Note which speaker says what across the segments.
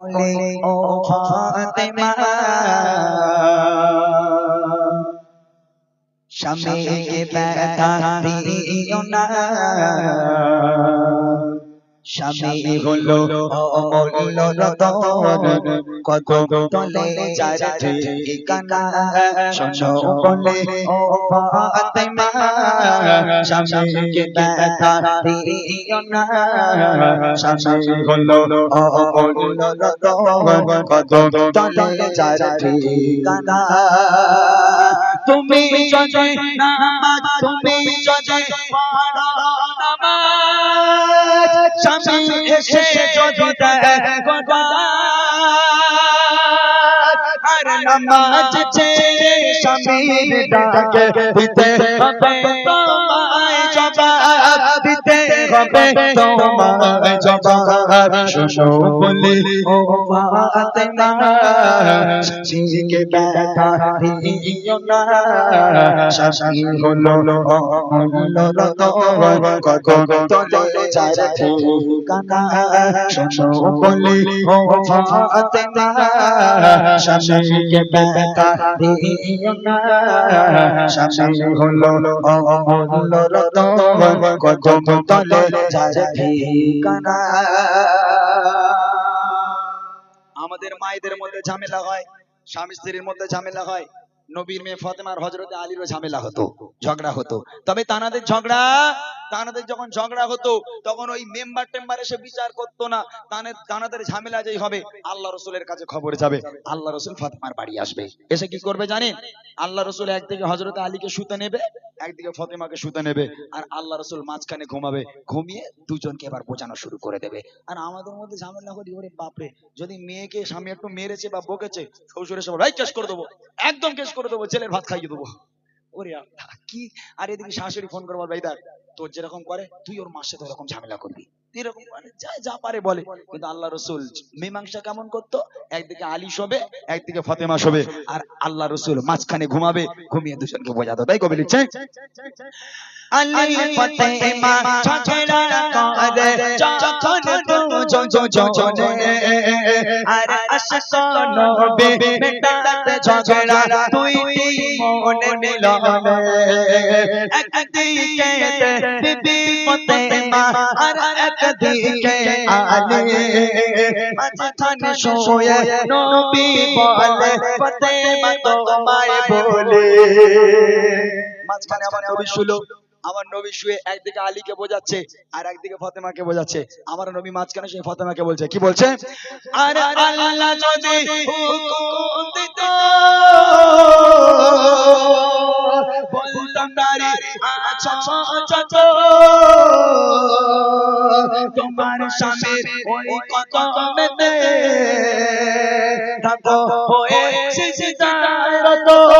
Speaker 1: বলে ও ফাতেমা স্বামী ব্যথা দিও না স্বামী হলো অমূল্য রতন। কত তলে যার ঠিকানা শোনো বলে ও ফাতেমা স্বামীকে ব্যথা দিও না। স্বামী হলো অমূল্য রতন। কত তলে যার ঠিকানা তুমি যদি নামাজ তুমি যদি পড়ো নামাজ স্বামী এসে যদি আর নামাজ ছেড়ে স্বামীর ডাকে, দিতে হবে তোমায় জবাব, দিতে হবে তোমায় শোনো বলে ও ফাতেমা স্বামীকে ব্যথা দিও না স্বামী হলো অমূল্য কত তলে যায় ঠিকানা। শোনো বলে ও ফাতেমা স্বামীকে ব্যথা দিও না স্বামী হলো অমূল্য কত তলে যায় ঠিকানা।
Speaker 2: আমাদের মায়েদের মধ্যে ঝামেলা হয়, স্বামী স্ত্রীর মধ্যে ঝামেলা হয়, নবীর মেয়ে ফতেমার হজরতে আলীরও ঝামেলা হতো, ঝগড়া হতো। তবে তানাদের ঝগড়া তানাদের যখন ঝগড়া হতো তখন ওই মেম্বার টেম্বার এসে বিচার করতো না। তানের তানাদের ঝামেলা যেই হবে আল্লাহ রসুলের কাছে খবর যাবে। আল্লাহ রসুল ফাতেমার বাড়ি আসবে। এসে কি করবে জানেন? আল্লাহ রসুল একদিকে হজরত আলীকে শুতে নেবে একদিকে ফতেমাকে শুতে নেবে আর আল্লাহ রসুল মাঝখানে ঘুমাবে। ঘুমিয়ে দুজনকে এবার বোঝানো শুরু করে দেবে। আর আমাদের মধ্যে ঝামেলা করি ওরে বাপরে যদি মেয়েকে স্বামী একটু মেরেছে বা বকেছে শ্বশুর সব ভাই কেস করে দেবো একদম কেস করে দেবো ছেলের ভাত খাইয়ে দেবো। ওরে আল্লাহ, কি? আর এদিকে শাশুড়ি ফোন করবার ভাই দেখ তোর যেরকম করে তুই ওর মার সাথে ওরকম ঝামেলা করবি। এরকম মানে যা যা পারে বলে। কিন্তু আল্লাহ রসুল মীমাংসা কেমন করতো? একদিকে আলী শোবে একদিকে ফতেমা শোবে। আর আল্লাহ রসুল মাঝখানে ঘুমাবে ঘুমিয়ে দুজনকে বোঝাতো। তাই কবি লিখছে?
Speaker 1: আলী ফতেমা যখন দুজন দুজনে আর আশক নবে মেটাতে ঝগড়া দুই মনে মিলনে একদিকে বিবি ফতেমা আর একদিকে আলী। মাঝখানে শোয়ে নবী বলে ফতেমা তোমায় বলে।
Speaker 2: মাঝখানে আমার নবী শুলো। আমার নবী শুয়ে একদিকে আলীকে বোঝাচ্ছে আর একদিকে ফতেমাকে বোঝাচ্ছে। আমার নবী মাঝখানে শুয়ে ফতেমাকে বলছে। কি বলছে?
Speaker 1: নারী আচ্ছা আচ্ছা তোমার স্বামীর ওই কদমেতে থাকো হয়ে সিজদায় রত।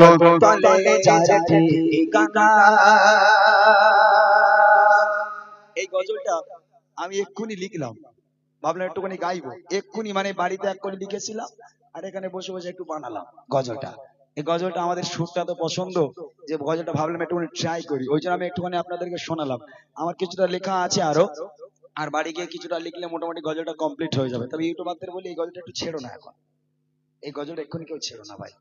Speaker 1: রতন তলে যার ঠিকানা
Speaker 2: এই গজলটা আমি এক্ষুনি লিখলাম। ভাবলাম একটুখানি গাইবো। এক্ষুনি মানে বাড়িতে এক্ষুনি লিখেছিলাম আর এখানে বসে বসে একটু বানালাম গজলটা। এই গজলটা আমাদের সুরটা তো পছন্দ যে গজলটা ভাবলাম একটুখানি ট্রাই করি। ওই জন্য আমি একটুখানি আপনাদেরকে শোনালাম। আমার কিছুটা লেখা আছে আরও আর বাড়ি গিয়ে কিছুটা লিখলে মোটামুটি গজলটা কমপ্লিট হয়ে যাবে। তবে ইউটিউবারদের বলি এই গজলটা একটু ছেড়ো না এখন। এই গজলটা এক্ষুনি কেউ ছেড়ো না ভাই।